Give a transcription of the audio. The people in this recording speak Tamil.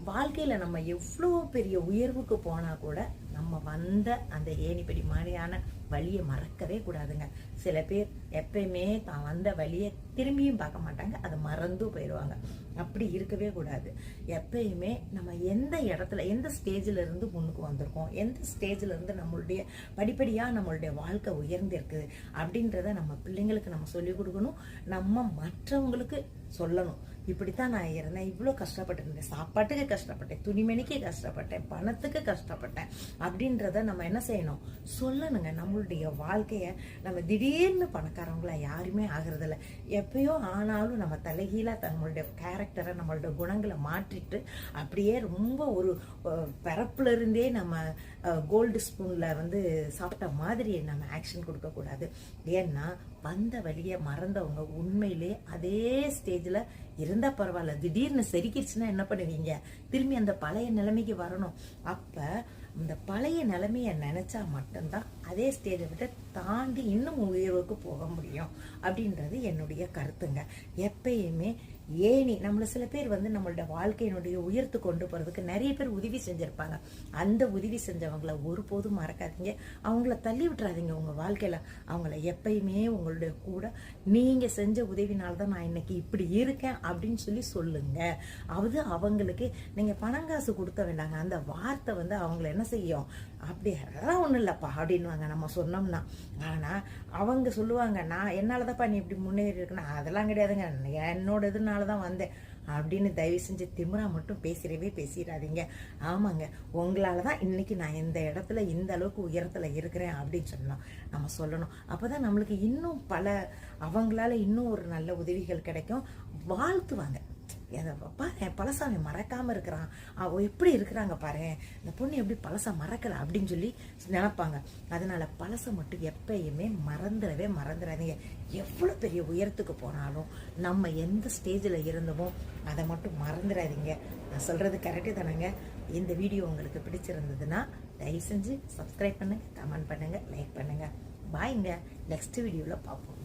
வாழ்க்கையில் நம்ம எவ்வளோ பெரிய உயர்வுக்கு போனால் கூட நம்ம வந்த அந்த ஏணிப்படி மாதிரியான வழியை மறக்கவே கூடாதுங்க. சில பேர் எப்பயுமே தான் வந்த வழியை திரும்பியும் பார்க்க மாட்டாங்க அதை மறந்தும் போயிடுவாங்க. அப்படி இருக்கவே கூடாது. எப்பயுமே நம்ம எந்த இடத்துல எந்த ஸ்டேஜில் இருந்து முன்னுக்கு வந்திருக்கோம் எந்த ஸ்டேஜில் இருந்து நம்மளுடைய படிப்படியாக நம்மளுடைய வாழ்க்கை உயர்ந்திருக்குது அப்படின்றத நம்ம பிள்ளைங்களுக்கு நம்ம சொல்லிக் கொடுக்கணும். நம்ம மற்றவங்களுக்கு சொல்லணும். இப்படித்தான் நான் இருந்தேன் இவ்வளோ கஷ்டப்பட்டிருந்தேன் சாப்பாட்டுக்கு கஷ்டப்பட்டேன் துணிமணிக்கு கஷ்டப்பட்டேன் பணத்துக்கு கஷ்டப்பட்டேன் அப்படின்றத நம்ம என்ன செய்யணும்? சொல்லணுங்க. நம்மளுடைய வாழ்க்கையை நம்ம திடீர்னு பணக்காரவங்கள யாருமே ஆகிறதில்ல. எப்பயோ ஆனாலும் நம்ம தலைகீழாக நம்மளுடைய கேரக்டரை நம்மளுடைய குணங்களை மாற்றிட்டு அப்படியே ரொம்ப ஒரு பிறப்புல இருந்தே நம்ம கோல்டு ஸ்பூனில் வந்து சாப்பிட்ட மாதிரி நம்ம ஆக்ஷன் கொடுக்கக்கூடாது ஏன்னா வந்த வழியை மறந்தவங்க உண்மையிலே அதே ஸ்டேஜில் இருந்தால் பரவாயில்ல. திடீர்னு செருக்கிடுச்சுன்னா என்ன பண்ணுவீங்க? திரும்பி அந்த பழைய நிலைமைக்கு வரணும். அப்போ இந்த பழைய நிலைமையை நினச்சா மட்டும்தான் அதே ஸ்டேஜை விட்டு தாண்டி இன்னும் உயர்வுக்கு போக முடியும் அப்படின்றது என்னுடைய கருத்துங்க. எப்பயுமே ஏணி நம்மளை சில பேர் வந்து நம்மளோட வாழ்க்கையினுடைய உயர்த்து கொண்டு போகிறதுக்கு நிறைய பேர் உதவி செஞ்சுருப்பாங்க. அந்த உதவி செஞ்சவங்கள ஒருபோதும் மறக்காதீங்க. அவங்கள தள்ளி விட்டுறாதீங்க உங்கள் வாழ்க்கையில். அவங்கள எப்பயுமே உங்களுடைய கூட நீங்கள் செஞ்ச உதவினால தான் நான் இன்னைக்கு இப்படி இருக்கேன் அப்படின்னு சொல்லி சொல்லுங்க. அது அவங்களுக்கு நீங்கள் பணங்காசு கொடுத்த வேண்டாங்க. அந்த வார்த்தை வந்து அவங்கள என்ன செய்யும். அப்படி அதெல்லாம் ஒன்றும் இல்லைப்பா அப்படின்வாங்க நம்ம சொன்னோம்னா. ஆனால் அவங்க சொல்லுவாங்க நான் என்னால் தான்ப்பா நீ இப்படி முன்னேறி இருக்குன்னா அதெல்லாம் கிடையாதுங்க. என்னோட இதனால தான் வந்தேன். அப்படின்னு தயவு செஞ்சு திமுறா மட்டும் பேசிடவே பேசிடாதீங்க. ஆமாங்க உங்களால தான் இன்னைக்கு நான் இந்த இடத்துல இந்த அளவுக்கு உயரத்தில் இருக்கிறேன் அப்படின்னு சொன்னோம். நம்ம சொல்லணும். அப்போ தான் நம்மளுக்கு இன்னும் பல அவங்களால இன்னும் ஒரு நல்ல உதவிகள் கிடைக்கும். வாழ்த்துவாங்க. பாரு பழசாமி மறக்காம இருக்கிறான். அவ எப்படி இருக்கிறாங்க பாரு. இந்த பொண்ணு எப்படி பழசா மறக்கல அப்படின்னு சொல்லி நினைப்பாங்க. அதனால பழசை மட்டும் எப்பயுமே மறந்துடவே மறந்துடாதீங்க. எவ்வளோ பெரிய உயரத்துக்கு போனாலும் நம்ம எந்த ஸ்டேஜில் இருந்தோமோ அதை மட்டும் மறந்துடாதீங்க. நான் சொல்றது கரெக்டு தானேங்க. இந்த வீடியோ உங்களுக்கு பிடிச்சிருந்ததுன்னா தயவு செஞ்சு சப்ஸ்கிரைப் பண்ணுங்க கமெண்ட் பண்ணுங்க லைக் பண்ணுங்க. பாய்ங்க நெக்ஸ்ட் வீடியோவில் பார்ப்போம்.